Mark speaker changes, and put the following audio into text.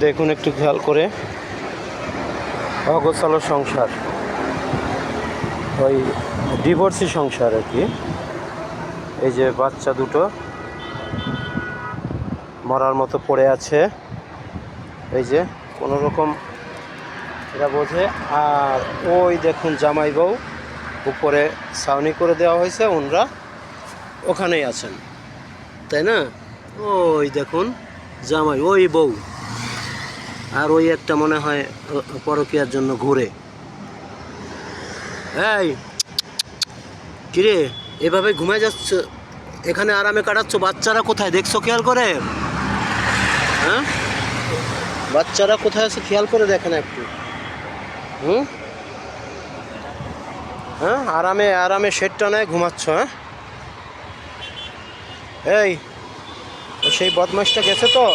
Speaker 1: দেখুন একটু খেয়াল করে। অগোছালো সংসার। ওই ডিভোর্সি সংসার আর কি। এই যে বাচ্চা দুটো মরার মতো পড়ে আছে। এই যে কোনো রকম এরা বোঝে। আর ওই দেখুন জামাই বউ উপরে ছাউনি করে দেওয়া হয়েছে, ওনরা ওখানেই আছেন। তাই না? ওই দেখুন জামাই, ওই বউ। আর ওই একটা মনে হয় পরকীয়ার জন্য ঘুরে। এই, কিরে, এভাবে ঘুমায় যাচ্ছ? এখানে আরামে কাটাচ্ছ? বাচ্চারা কোথায়? দেখছ খেয়াল করে? হ্যাঁ? বাচ্চারা কোথায় আছে খেয়াল করে দেখেন একটু। হুম? হ্যাঁ আরামে আরামে শেডটা নেয় ঘুমাচ্ছ হ্যাঁ? এই সেই বদমাসটা গেছে তো?